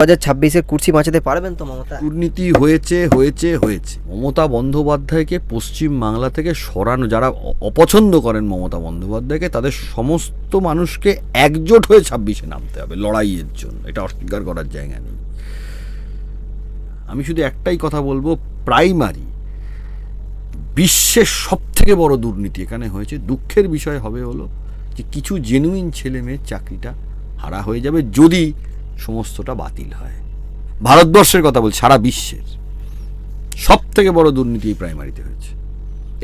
হাজার ছাব্বিশের কুর্সি বাঁচাতে পারবেন তো মমতা? দুর্নীতি হয়েছে হয়েছে হয়েছে। মমতা বন্দ্যোপাধ্যায়কে পশ্চিম বাংলা থেকে সরানো, যারা অপছন্দ করেন মমতা বন্দ্যোপাধ্যায়কে, তাদের সমস্ত মানুষকে একজোট হয়ে ছাব্বিশে নামতে হবে লড়াইয়ের জন্য। এটা অস্বীকার করার জায়গা নেই। আমি শুধু একটাই কথা বলব, প্রাইমারি। বিশ্বের সব থেকে বড় দুর্নীতি এখানে হয়েছে। দুঃখের বিষয় হবে হলো যে কিছু জেনুইন ছেলে মেয়ের চাকরিটা হারা হয়ে যাবে যদি সমস্তটা বাতিল হয়। ভারতবর্ষের কথা বলছি, সারা বিশ্বের। সব থেকে বড় দুর্নীতি এই প্রাইমারিতে হয়েছে।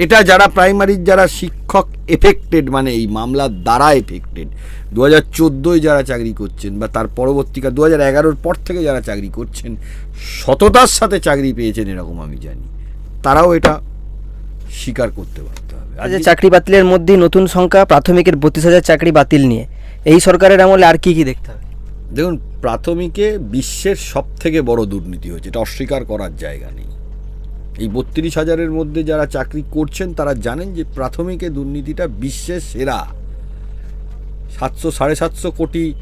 এটা যারা প্রাইমারির যারা শিক্ষক এফেক্টেড মানে এই মামলার দ্বারা এফেক্টেড দু হাজার চোদ্দোয় যারা চাকরি করছেন বা তার পরবর্তীকাল দু হাজার এগারোর পর থেকে যারা চাকরি করছেন সততার সাথে চাকরি পেয়েছেন এরকম আমি জানি। তারাও এটা স্বীকার করতে পারতে হবে। আজকে- চাকরি বাতিলের মধ্যেই নতুন সংখ্যা, প্রাথমিকের বত্রিশ হাজার চাকরি বাতিল নিয়ে। এই সরকারের আমলে আর কি কি দেখতে হবে? দেখুন প্রাথমিকে বিশ্বের সব থেকে বড় দুর্নীতি হয়েছে এটা অস্বীকার করার জায়গা নেই। এই বত্রিশ হাজারের মধ্যে যারা চাকরি করছেন তারা জানেন যে প্রাথমিকে দুর্নীতিটা বিশ্বের সেরা। সাতশো সাড়ে সাতশো কোটি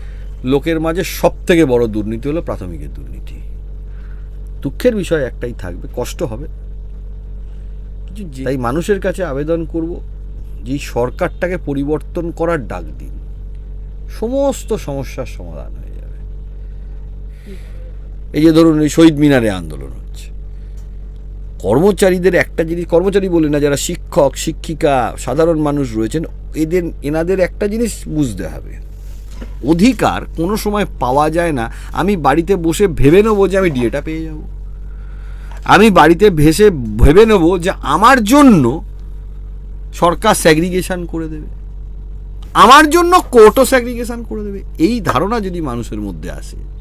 লোকের মাঝে সব থেকে বড় দুর্নীতি হলো প্রাথমিকের দুর্নীতি। দুঃখের বিষয় একটাই থাকবে কষ্ট হবে। তাই মানুষের কাছে আবেদন করব যে সরকারটাকে পরিবর্তন করার ডাক দিন। সমস্ত সমস্যার সমাধান হয়ে এই যে ধরুন এই শহীদ মিনারে আন্দোলন হচ্ছে। কর্মচারীদের একটা জিনিস, কর্মচারী বলে না, যারা শিক্ষক, শিক্ষিকা, সাধারণ মানুষ রয়েছেন, এদের, এনাদের একটা জিনিস বুঝতে হবে। অধিকার কোনো সময় পাওয়া যায় না। আমি বাড়িতে বসে ভেবে নেব যে আমি ডিএটা পেয়ে যাব। আমি বাড়িতে ভেসে ভেবে নেব যে আমার জন্য সরকার স্যাগ্রিগেশন করে দেবে। আমার জন্য কোর্টও স্যাগ্রিগেশন করে দেবে। এই ধারণা যদি মানুষের মধ্যে আসে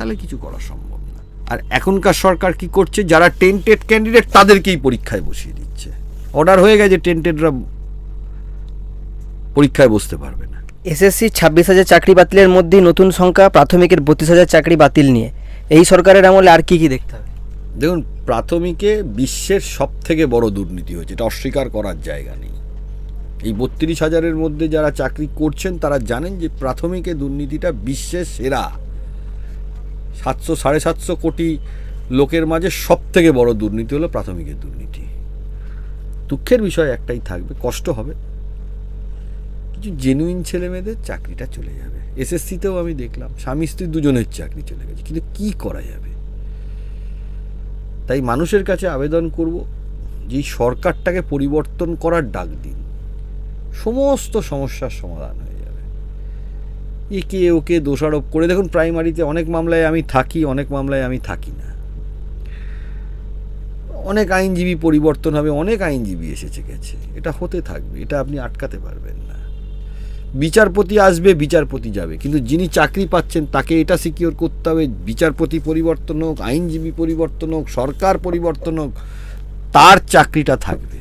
তাহলে কিছু করা সম্ভব না। আর এখনকার সরকার কি করছে? যারা টেন্টেড ক্যান্ডিডেট তাদেরকেই পরীক্ষায় বসিয়ে দিচ্ছে। অর্ডার হয়ে গেছে টেন্টেডরা পরীক্ষায় বসতে পারবে না। এসএসসি ছাব্বিশ হাজার চাকরি বাতিলের মধ্যেই নতুন সংখ্যা প্রাথমিকের বত্রিশ হাজার চাকরি বাতিল নিয়ে। এই সরকারের আমলে আর কি কি দেখতে হবে? দেখুন প্রাথমিকে বিশ্বের সব থেকে বড় দুর্নীতি হয়েছে এটা অস্বীকার করার জায়গা নেই। এই বত্রিশ হাজারের মধ্যে যারা চাকরি করছেন তারা জানেন যে প্রাথমিকে দুর্নীতিটা বিশ্বের সেরা। সাতশো, সাড়ে সাতশো কোটি লোকের মাঝে সব থেকে বড় দুর্নীতি হলো প্রাথমিকের দুর্নীতি। দুঃখের বিষয় একটাই থাকবে, কষ্ট হবে। কিছু জেনুইন ছেলে মেয়েদের চাকরিটা চলে যাবে। এসএসসিতেও আমি দেখলাম, স্বামী স্ত্রী দুজনের চাকরি চলে গেছে, কিন্তু কি করা যাবে? তাই মানুষের কাছে আবেদন করব যে সরকারটাকে পরিবর্তন করার ডাক দিন সমস্ত সমস্যার সমাধান হয়ে একে ওকে দোষারোপ করে। দেখুন প্রাইমারিতে অনেক মামলায় আমি থাকি, অনেক মামলায় আমি থাকি না। অনেক আইনজীবী পরিবর্তন হবে, অনেক আইনজীবী এসেছে, গেছে। এটা হতে থাকবে, এটা আপনি আটকাতে পারবেন না। বিচারপতি আসবে, বিচারপতি যাবে। কিন্তু যিনি চাকরি পাচ্ছেন, তাকে এটা সিকিওর করতে হবে। বিচারপতি পরিবর্তন হোক, আইনজীবী পরিবর্তন হোক, সরকার পরিবর্তন হোক, তার চাকরিটা থাকবে।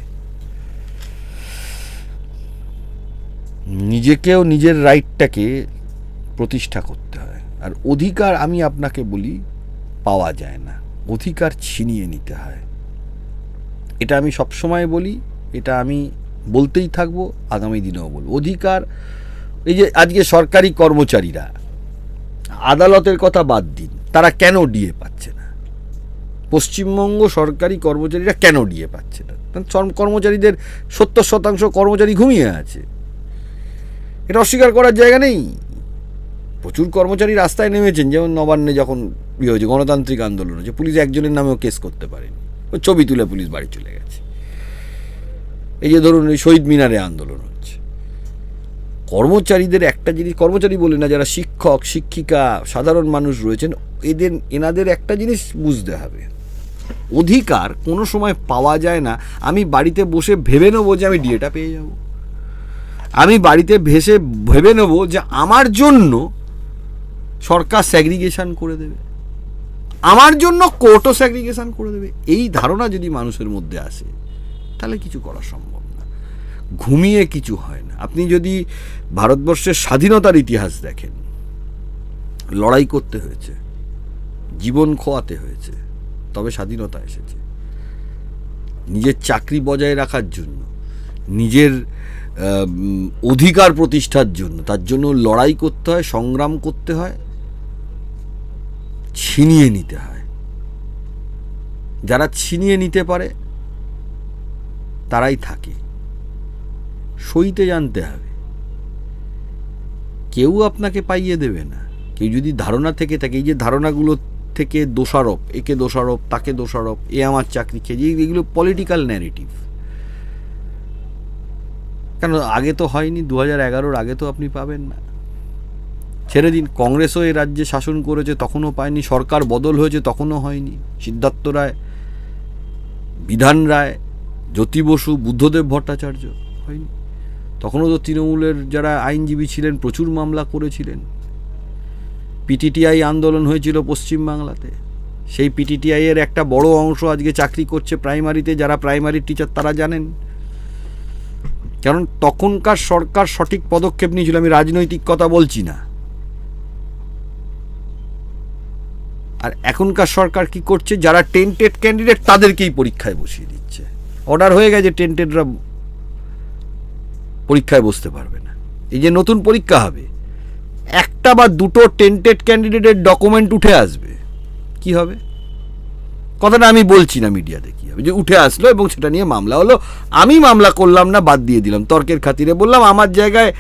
নিজেকেও নিজের রাইটটাকে প্রতিষ্ঠা করতে হয়। আর অধিকার আমি আপনাকে বলি, পাওয়া যায় না। অধিকার ছিনিয়ে নিতে হয়। এটা আমি সবসময় বলি, এটা আমি বলতেই থাকব, আগামী দিনেও বলব। অধিকার, এই যে আজকে সরকারি কর্মচারীরা, আদালতের কথা বাদ দিন, তারা কেন ডিএ পাচ্ছে না? পশ্চিমবঙ্গ সরকারি কর্মচারীরা কেন ডিএ পাচ্ছে না? কর্মচারীদের সত্তর শতাংশ কর্মচারী ঘুমিয়ে আছে। এটা অস্বীকার করার জায়গা নেই। প্রচুর কর্মচারী রাস্তায় নেমেছেন, যেমন নবান্নে যখন ইয়ে হয়েছে, গণতান্ত্রিক আন্দোলন হয়েছে, পুলিশ একজনের নামেও কেস করতে পারেনি। ওই ছবি তুলে পুলিশ বাড়ি চলে গেছে। এই যে ধরুন শহীদ মিনারে আন্দোলন হচ্ছে। কর্মচারীদের একটা জিনিস, কর্মচারী বলে না, যারা শিক্ষক, শিক্ষিকা, সাধারণ মানুষ রয়েছেন, এদের, এনাদের একটা জিনিস বুঝতে হবে। অধিকার কোনো সময় পাওয়া যায় না। আমি বাড়িতে বসে ভেবে নেব যে আমি ডিএটা পেয়ে যাব। আমি বাড়িতে ভেসে ভেবে নেব যে আমার জন্য সরকার স্যাগ্রিগেশন করে দেবে। আমার জন্য কোর্টও স্যাগ্রিগেশন করে দেবে। এই ধারণা যদি মানুষের মধ্যে আসে, তাহলে কিছু করা সম্ভব না। ঘুমিয়ে কিছু হয় না। আপনি যদি ভারতবর্ষের স্বাধীনতার ইতিহাস দেখেন, লড়াই করতে হয়েছে, জীবন খোয়াতে হয়েছে, তবে স্বাধীনতা এসেছে। নিজের চাকরি বজায় রাখার জন্য, নিজের অধিকার প্রতিষ্ঠার জন্য, তার জন্য লড়াই করতে হয়, সংগ্রাম করতে হয় ছিনিয়ে নিতে হয়। যারা ছিনিয়ে নিতে পারে, তারাই থাকে। সইতে জানতে হবে। কেউ আপনাকে পাইয়ে দেবে না। কেউ যদি ধারণা থেকে থাকে, এই যে ধারণাগুলো থেকে দোষারোপ, একে দোষারোপ, তাকে দোষারোপ, এ আমার চাকরি খেয়ে এগুলো পলিটিক্যাল ন্যারেটিভ কেন, আগে তো হয়নি, দু হাজার আগে তো আপনি পাবেন না। ছেড়ে দিন। কংগ্রেসও এই রাজ্যে শাসন করেছে, তখনও পায়নি। সরকার বদল হয়েছে, তখনও হয়নি। সিদ্ধার্থ রায়, বিধান রায়, জ্যোতি বসু, বুদ্ধদেব ভট্টাচার্য হয়নি। তখনও তো তৃণমূলের যারা আইনজীবী ছিলেন, প্রচুর মামলা করেছিলেন। পিটিটিআই আন্দোলন হয়েছিল পশ্চিমবাংলাতে। সেই পিটিটিআই এর একটা বড় অংশ আজকে চাকরি করছে প্রাইমারিতে, যারা প্রাইমারি টিচার তারা জানেন। কারণ তখনকার সরকার সঠিক পদক্ষেপ নিয়েছিল, আমি রাজনৈতিক কথা বলছি না। আর এখনকার সরকার কি করছে? যারা টেন্টেড ক্যান্ডিডেট তাদেরকেই পরীক্ষায় বসিয়ে দিচ্ছে। অর্ডার হয়ে গেছে টেন্টেডরা পরীক্ষায় বসতে পারবে না। এই যে নতুন পরীক্ষা হবে, একটা বা দুটো টেন্টেড ক্যান্ডিডেটের ডকুমেন্ট উঠে আসবে। কি হবে? কথাটা আমি বলছি না মিডিয়াতে কি হবে। যে উঠে আসলো এবং সেটা নিয়ে মামলা হলো, আমি মামলা করলাম না, বাদ দিয়ে দিলাম। তর্কের খাতিরে বললাম, আমার জায়গায়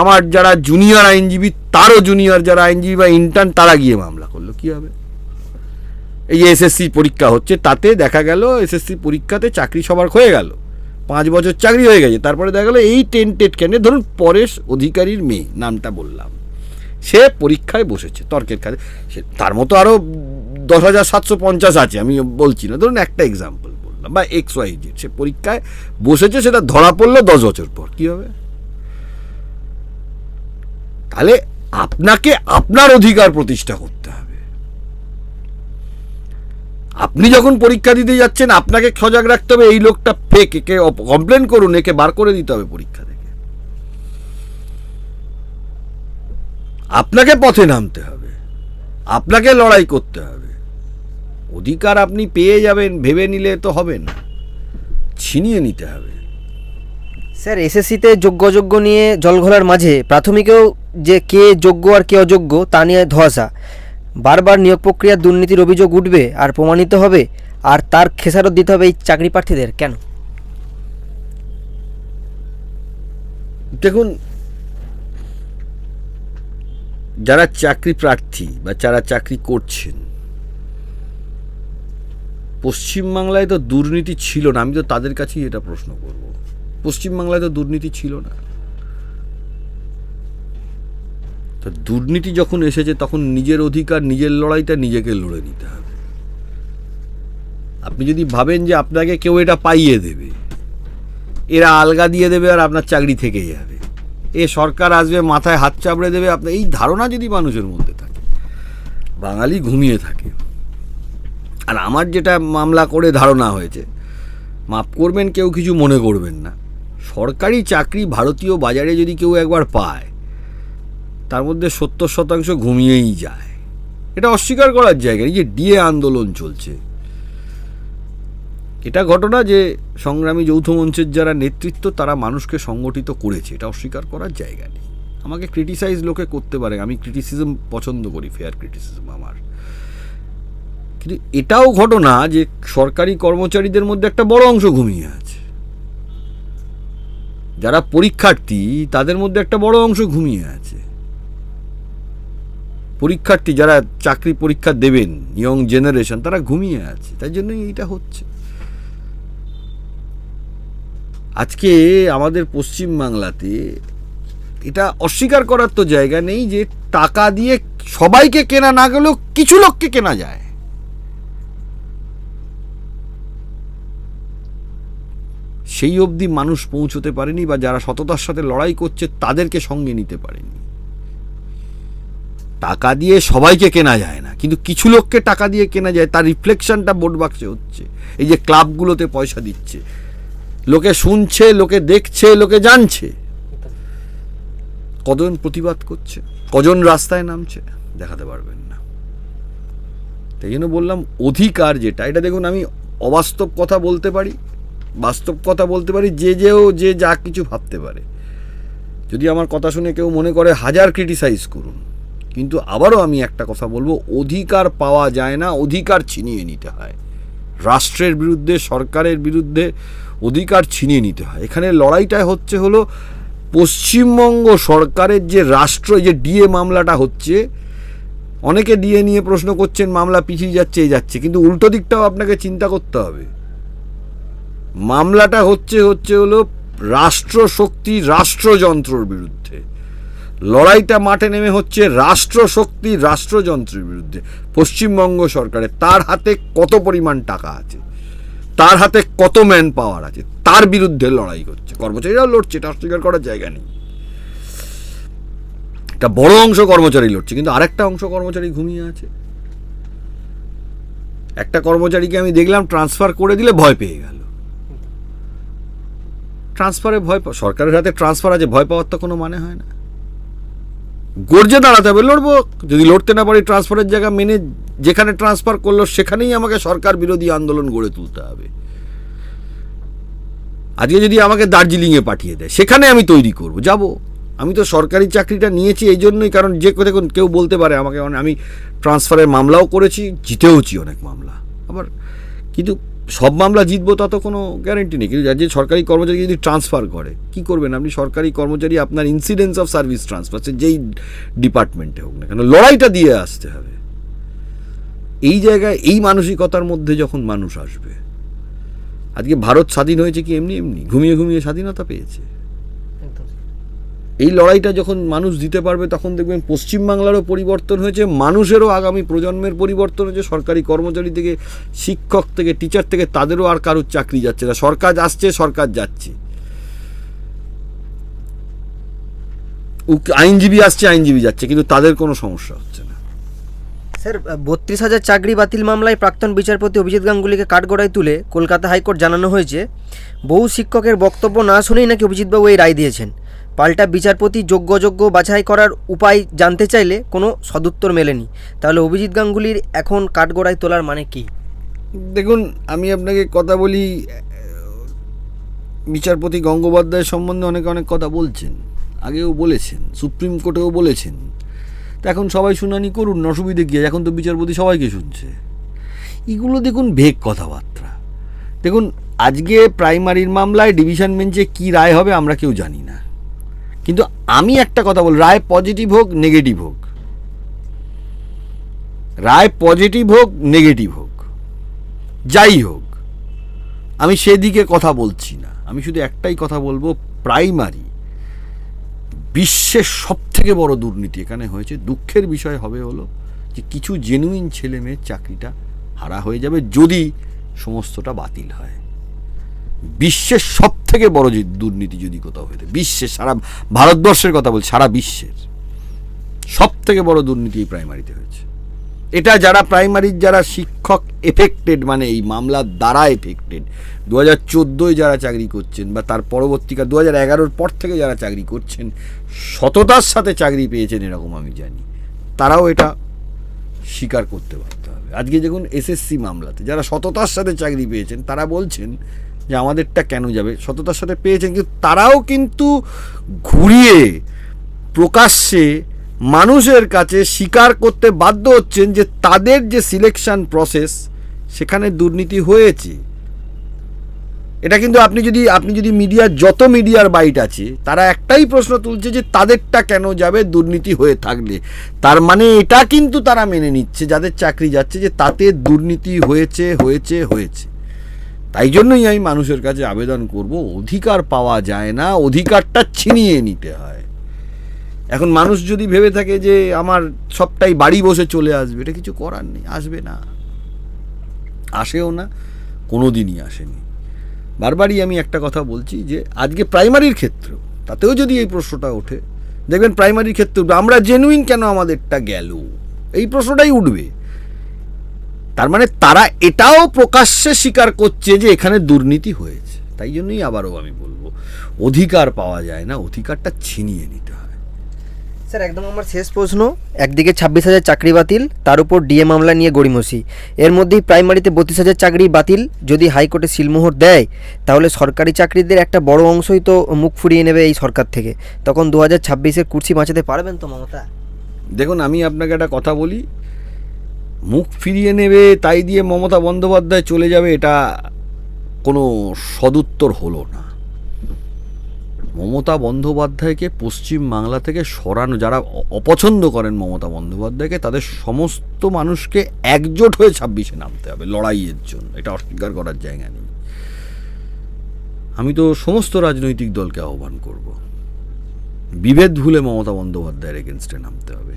আমার যারা জুনিয়র আইনজীবী, তারও জুনিয়র যারা আইনজীবী বা ইন্টার্ন তারা গিয়ে মামলা করল। কি হবে? এই এসএসসি পরীক্ষা হচ্ছে, তাতে দেখা গেল এসএসসি পরীক্ষাতে চাকরি সবার হয়ে গেল। পাঁচ বছর চাকরি হয়ে গেছে, তারপরে দেখা গেলো এই টেন্টেড ক্যান্ডিডেট ধরুন পরেশ অধিকারীর মেয়ে, নামটা বললাম। সে পরীক্ষায় বসেছে, তর্কের কাছে সে তার মতো আরও দশ হাজার সাতশো পঞ্চাশ আছে, আমি বলছি না, ধরুন একটা এক্সাম্পল বললাম, বা এক্স ওয়াই জেড সে পরীক্ষায় বসেছে, সেটা ধরা পড়ল দশ বছর পর, কী হবে? তাহলে আপনাকে আপনার অধিকার প্রতিষ্ঠা করতে হবে। আপনি যখন পরীক্ষা দিতে যাচ্ছেন, আপনাকে সজাগ রাখতে হবে, এই লোকটা ফেক একে কমপ্লেন করুন, একে বার করে দিতে হবে পরীক্ষা থেকে। আপনাকে পথে নামতে হবে, আপনাকে লড়াই করতে হবে। অধিকার আপনি পেয়ে যাবেন, ভেবে নিলে তো হবে না। ছিনিয়ে নিতে হবে। স্যার, এসএসসিতে যোগ্য অযোগ্য নিয়ে জলঘোলার মাঝে প্রাথমিকেও যে কে যোগ্য আর কে অযোগ্য, তা নিয়ে ধোয়াশা। বারবার নিয়োগ প্রক্রিয়ার দুর্নীতির অভিযোগ উঠবে আর প্রমাণিত হবে, আর তার খেসারত দিতে হবে এই চাকরি প্রার্থীদের, কেন? দেখুন, যারা চাকরি প্রার্থী বা যারা চাকরি করছেন, পশ্চিমবাংলায় তো দুর্নীতি ছিল না, আমি তো তাদের কাছেই এটা প্রশ্ন করব। পশ্চিমবাংলায় তো দুর্নীতি ছিল না। তো দুর্নীতি যখন এসেছে, তখন নিজের অধিকার, নিজের লড়াইটা নিজেকে লড়ে নিতে হবে। আপনি যদি ভাবেন যে আপনাকে কেউ এটা পাইয়ে দেবে, এরা আলগা দিয়ে দেবে আর আপনার চাকরি থেকে যাবে, এ সরকার আসবে, মাথায় হাত চাপড়ে দেবে আপনার এই ধারণা যদি মানুষের মধ্যে থাকে, বাঙালি ঘুমিয়ে থাকে, আর আমার যেটা মামলা করে ধারণা হয়েছে, মাফ করবেন, কেউ কিছু মনে করবেন না। সরকারি চাকরি ভারতীয় বাজারে যদি কেউ একবার পায় তার মধ্যে সত্তর শতাংশ ঘুমিয়েই যায়। এটা অস্বীকার করার জায়গা এই যে ডিএ আন্দোলন চলছে। এটা ঘটনা যে সংগ্রামী যৌথ মঞ্চের যারা নেতৃত্ব, তারা মানুষকে সংগঠিত করেছে, এটা অস্বীকার করার জায়গা নেই। আমাকে ক্রিটিসাইজ লোকে করতে পারে, আমি ক্রিটিসিজম পছন্দ করি ফেয়ার ক্রিটিসিজম আমার। কিন্তু এটাও ঘটনা যে সরকারি কর্মচারীদের মধ্যে একটা বড় অংশ ঘুমিয়ে আছে। যারা পরীক্ষার্থী, তাদের মধ্যে একটা বড় অংশ ঘুমিয়ে আছে। পরীক্ষার্থী যারা চাকরি পরীক্ষা দেবেন ইয়ং জেনারেশন তারা ঘুমিয়ে আছে। তাই জন্যই এইটা হচ্ছে। আজকে আমাদের পশ্চিম বাংলাতে এটা অস্বীকার করার তো জায়গা নেই যে টাকা দিয়ে সবাইকে কেনা না গেলেও কিছু লোককে কেনা যায়। সেই অবধি মানুষ পৌঁছতে পারেনি বা যারা সততার সাথে লড়াই করছে, তাদেরকে সঙ্গে নিতে পারেনি। টাকা দিয়ে সবাইকে কেনা যায় না। কিন্তু কিছু লোককে টাকা দিয়ে কেনা যায়, তার রিফ্লেকশনটা ভোট বাক্সে হচ্ছে। এই যে ক্লাবগুলোতে পয়সা দিচ্ছে। লোকে শুনছে, লোকে দেখছে, লোকে জানছে। কজন প্রতিবাদ করছে? কজন রাস্তায় নামছে? দেখাতে পারবেন না। তাই জন্য বললাম, অধিকার যেটা, এটা দেখুন আমি অবাস্তব কথা বলতে পারি, বাস্তব কথা বলতে পারি, যে যেও যে যা কিছু ভাবতে পারে। যদি আমার কথা শুনে কেউ মনে করে, হাজার ক্রিটিসাইজ করুন। কিন্তু আবারও আমি একটা কথা বলব, অধিকার পাওয়া যায় না, অধিকার ছিনিয়ে নিতে হয়। রাষ্ট্রের বিরুদ্ধে, সরকারের বিরুদ্ধে অধিকার ছিনিয়ে নিতে হয়। এখানে লড়াইটা হচ্ছে হলো পশ্চিমবঙ্গ সরকারের যে রাষ্ট্র যে ডিএ মামলাটা হচ্ছে, অনেকে ডিএ নিয়ে প্রশ্ন করছেন, মামলা পিছিয়ে যাচ্ছে এই যাচ্ছে, কিন্তু উল্টো দিকটাও আপনাকে চিন্তা করতে হবে। মামলাটা হচ্ছে হচ্ছে হলো রাষ্ট্র শক্তি রাষ্ট্রযন্ত্রর বিরুদ্ধে। লড়াইটা মাঠে নেমে হচ্ছে রাষ্ট্র শক্তি রাষ্ট্রযন্ত্রের বিরুদ্ধে। পশ্চিমবঙ্গ সরকারের তার হাতে কত পরিমাণ টাকা আছে? তার হাতে কত ম্যান পাওয়ার আছে? তার বিরুদ্ধে লড়াই করছে। কর্মচারীরাও লড়ছে, এটা অস্বীকার করার জায়গা নেই। একটা বড় অংশ কর্মচারী লড়ছে, কিন্তু আরেকটা অংশ কর্মচারী ঘুমিয়ে আছে। একটা কর্মচারীকে আমি দেখলাম ট্রান্সফার করে দিলে ভয় পেয়ে গেল। ট্রান্সফারে ভয় সরকারের হাতে ট্রান্সফার আছে, ভয় পাওয়ার তো কোনো মানে হয় না। গর্জে দাঁড়াতে হবে, লড়বো। যদি লড়তে না পারি ট্রান্সফারের জায়গা মেনে যেখানে ট্রান্সফার করল, সেখানেই আমাকে সরকার বিরোধী আন্দোলন গড়ে তুলতে হবে। আজকে যদি আমাকে দার্জিলিংয়ে পাঠিয়ে দেয়, সেখানে আমি তৈরি করব, যাব। আমি তো সরকারি চাকরিটা নিয়েছি এই জন্যই, কারণ যে দেখুন কেউ বলতে পারে আমাকে আমি ট্রান্সফারের মামলাও করেছি, জিতেওছি অনেক মামলা। আবার কিন্তু সব মামলা জিতবো তা তো কোনো গ্যারেন্টি নেই। কিন্তু যে সরকারি কর্মচারী যদি ট্রান্সফার করে, কি করবেন? আপনি সরকারি কর্মচারী, আপনার ইনসিডেন্স অফ সার্ভিস ট্রান্সফার সে যেই ডিপার্টমেন্টে হোক না কেন, লড়াইটা দিয়ে আসতে হবে। এই জায়গায়, এই মানসিকতার মধ্যে যখন মানুষ আসবে, আজকে ভারত স্বাধীন হয়েছে কি এমনি এমনি? ঘুমিয়ে ঘুমিয়ে স্বাধীনতা পেয়েছে। এই লড়াইটা যখন মানুষ দিতে পারবে, তখন দেখবেন পশ্চিমবাংলারও পরিবর্তন হয়েছে, মানুষেরও আগামী প্রজন্মের পরিবর্তন হয়েছে, সরকারি কর্মচারী থেকে শিক্ষক থেকে টিচার থেকে তাদেরও আর কারোর চাকরি যাচ্ছে না। সরকার আসছে, সরকার যাচ্ছে। আইনজীবী আসছে, আইনজীবী যাচ্ছে, কিন্তু তাদের কোনো সমস্যা হচ্ছে না। স্যার, বত্রিশ হাজার চাকরি বাতিল মামলায় প্রাক্তন বিচারপতি অভিজিৎ গাঙ্গুলিকে কাঠগড়ায় তুলে কলকাতা হাইকোর্ট জানানো হয়েছে, বহু শিক্ষকের বক্তব্য না শুনেই নাকি অভিজিৎবাবু এই রায় দিয়েছেন। পাল্টা বিচারপতি যোগ্য অযোগ্য বাছাই করার উপায় জানতে চাইলে কোনো সদুত্তর মেলেনি। তাহলে অভিজিৎ গাঙ্গুলির এখন কাঠগড়ায় তোলার মানে কি? দেখুন, আমি আপনাকে কথা বলি বিচারপতি গঙ্গোপাধ্যায় সম্বন্ধে অনেকে অনেক কথা বলছেন, আগেও বলেছেন, সুপ্রিম কোর্টেও বলেছেন। তা এখন সবাই শুনানি করুন, অসুবিধে গিয়ে এখন তো বিচারপতি সবাইকে শুনছে। এগুলো দেখুন ভেগ কথাবার্তা। দেখুন, আজকে প্রাইমারির মামলায় ডিভিশন বেঞ্চে কী রায় হবে আমরা কেউ জানি না। কিন্তু আমি একটা কথা বল রায় পজিটিভ হোক নেগেটিভ হোক। রায় পজিটিভ হোক নেগেটিভ হোক। যাই হোক, আমি সেদিকে কথা বলছি না। আমি শুধু একটাই কথা বলব প্রাইমারি বিশ্বের সব থেকে বড় দুর্নীতি এখানে হয়েছে। দুঃখের বিষয় হবে হলো যে কিছু জেনুইন ছেলে মেয়ের চাকরিটা হারা হয়ে যাবে যদি সমস্তটা বাতিল হয়। বিশ্বের সব থেকে বড় যে দুর্নীতি যদি কোথাও হয়ে বিশ্বের সারা ভারতবর্ষের কথা বলছি, সারা বিশ্বের সব থেকে বড় দুর্নীতি এই প্রাইমারিতে হয়েছে। এটা যারা প্রাইমারির যারা শিক্ষক এফেক্টেড মানে এই মামলার দ্বারা এফেক্টেড দু হাজার চোদ্দোয় যারা চাকরি করছেন বা তার পরবর্তীকাল দু হাজার এগারোর পর থেকে যারা চাকরি করছেন, সততার সাথে চাকরি পেয়েছেন এরকম আমি জানি। তারাও এটা স্বীকার করতে পারতে হবে। আজকে দেখুন এসএসসি মামলাতে যারা সততার সাথে চাকরি পেয়েছেন, তারা বলছেন যে আমাদেরটা কেন যাবে? সততার সাথে পেয়েছেন, কিন্তু তারাও কিন্তু ঘুরিয়ে প্রকাশ্যে মানুষের কাছে স্বীকার করতে বাধ্য হচ্ছেন যে তাদের যে সিলেকশন প্রসেস সেখানে দুর্নীতি হয়েছে। এটা কিন্তু আপনি যদি আপনি যদি মিডিয়ার যত মিডিয়ার বাইট আছে, তারা একটাই প্রশ্ন তুলছে যে তাদেরটা কেন যাবে? দুর্নীতি হয়ে থাকলে। তার মানে এটা কিন্তু তারা মেনে নিচ্ছে, যাদের চাকরি যাচ্ছে, যে তাতে দুর্নীতি হয়েছে হয়েছে হয়েছে। তাই জন্যই আমি মানুষের কাছে আবেদন করব, অধিকার পাওয়া যায় না, অধিকারটা ছিনিয়ে নিতে হয়। এখন মানুষ যদি ভেবে থাকে যে আমার সবটাই বাড়ি বসে চলে আসবে, এটা কিছু করার নেই, আসবে না। আসেও না কোনো দিনই আসেনি। বারবারই আমি একটা কথা বলছি যে, আজকে প্রাইমারির ক্ষেত্র, তাতেও যদি এই প্রশ্নটা ওঠে, দেখবেন প্রাইমারির ক্ষেত্রে, আমরা জেনুইন কেন আমাদেরটা গেল? এই প্রশ্নটাই উঠবে। তার মানে তারা এটাও প্রকাশ্যে স্বীকার করছে যে এখানে দুর্নীতি হয়েছে। তাই জন্যই আবারও আমি বলব অধিকার পাওয়া যায় না অধিকারটা ছিনিয়ে নিতে হয়। স্যার একদম আমার শেষ প্রশ্ন। একদিকে ছাব্বিশ হাজার চাকরি বাতিল তার উপর ডিএ মামলা নিয়ে গড়িমসি। এর মধ্যেই প্রাইমারিতে বত্রিশ হাজার চাকরি বাতিল যদি হাইকোর্টে সিলমোহর দেয় তাহলে সরকারি চাকরিদের একটা বড় অংশই তো মুখ ফুরিয়ে নেবে এই সরকার থেকে। তখন দু হাজার ছাব্বিশের কুর্সি বাঁচাতে পারবেন তো মমতা? দেখুন আমি আপনাকে একটা কথা বলি মুখ ফিরিয়ে নেবে, তাই দিয়ে মমতা বন্দ্যোপাধ্যায় চলে যাবে, এটা কোনো সদুত্তর হলো না। মমতা বন্দ্যোপাধ্যায়কে পশ্চিম বাংলা থেকে সরানো, যারা অপছন্দ করেন মমতা বন্দ্যোপাধ্যায়কে, তাদের সমস্ত মানুষকে একজোট হয়ে ছাব্বিশে নামতে হবে লড়াইয়ের জন্য। এটা অস্বীকার করার জায়গা নেই। আমি তো সমস্ত রাজনৈতিক দলকে আহ্বান করব। বিভেদ ভুলে মমতা বন্দ্যোপাধ্যায়ের এগেনস্টে নামতে হবে।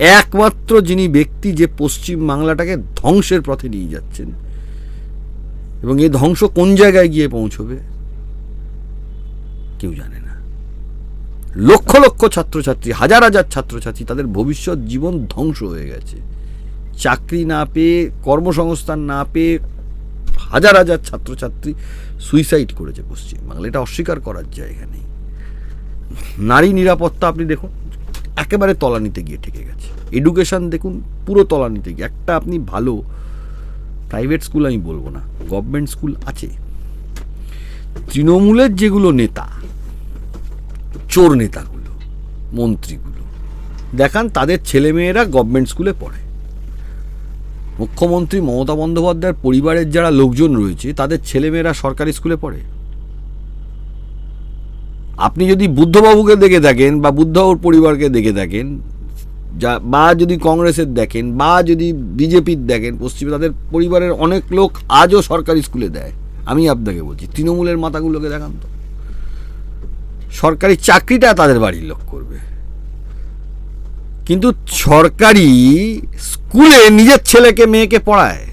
একমাত্র যিনি ব্যক্তি যে পশ্চিম বাংলাটাকে ধ্বংসের পথে নিয়ে যাচ্ছেন। এবং এই ধ্বংস কোন জায়গায় গিয়ে পৌঁছবে? কেউ জানে না। লক্ষ লক্ষ ছাত্রছাত্রী, হাজার হাজার ছাত্রছাত্রী, তাদের ভবিষ্যৎ জীবন ধ্বংস হয়ে গেছে। চাকরি না পেয়ে, কর্মসংস্থান না পেয়ে হাজার হাজার ছাত্রছাত্রী সুইসাইড করেছে পশ্চিমবাংলা এটা অস্বীকার করার জায়গা নেই। নারী নিরাপত্তা আপনি দেখুন। একেবারে তলানিতে গিয়ে ঠেকে গেছে। এডুকেশন দেখুন, পুরো তলানিতে গিয়ে। একটা আপনি ভালো প্রাইভেট স্কুল আমি বলব না গভর্নমেন্ট স্কুল আছে। তৃণমূলের যেগুলো নেতা, চোর নেতাগুলো, মন্ত্রীগুলো, দেখান তাদের ছেলেমেয়েরা গভর্নমেন্ট স্কুলে পড়ে। মুখ্যমন্ত্রী মমতা বন্দ্যোপাধ্যায়ের পরিবারের যারা লোকজন রয়েছে, তাদের ছেলেমেয়েরা সরকারি স্কুলে পড়ে। আপনি যদি বুদ্ধবাবুকে দেখে থাকেন বা বুদ্ধবাবুর পরিবারকে দেখে থাকেন, যা, বা যদি কংগ্রেসের দেখেন, বা যদি বিজেপির দেখেন, পশ্চিমে তাদের পরিবারের অনেক লোক আজও সরকারি স্কুলে দেয়। আমি আপনাকে বলছি, তৃণমূলের মাথাগুলোকে দেখান তো। সরকারি চাকরিটা তাদের বাড়ির লোক করবে। কিন্তু সরকারি স্কুলে নিজের ছেলেকে, মেয়েকে পড়ায়।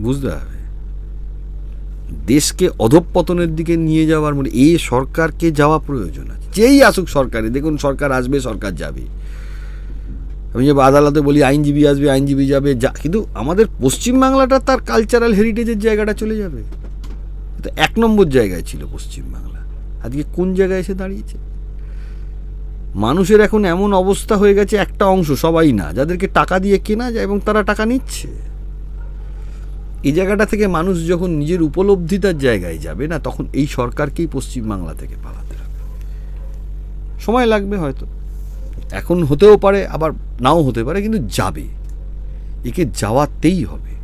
বুঝতে হবে? দেশকে অধঃপতনের দিকে নিয়ে যাওয়ার মানে এই সরকারকে যাওয়া প্রয়োজন আছে। যেই আসুক সরকারে দেখুন সরকার আসবে, সরকার যাবে। আমি যে আদালতে বলি, আইনজীবী আসবে, আইনজীবী যাবে, যা, কিন্তু আমাদের পশ্চিমবাংলাটা তার কালচারাল হেরিটেজের জায়গাটা চলে যাবে। তো এক নম্বর জায়গায় ছিল পশ্চিমবাংলা। আজকে কোন জায়গায় এসে দাঁড়িয়েছে? মানুষের এখন এমন অবস্থা হয়ে গেছে একটা অংশ, সবাই না, যাদেরকে টাকা দিয়ে কেনা যায় এবং তারা টাকা নিচ্ছে। এই জায়গাটা থেকে মানুষ যখন নিজের উপলব্ধিতার জায়গায় যাবে না, তখন এই সরকারকেই পশ্চিমবাংলা থেকে পালাতে হবে। সময় লাগবে হয়তো। এখন হতেও পারে, আবার নাও হতে পারে, কিন্তু যাবে। একে যাওয়াতেই হবে।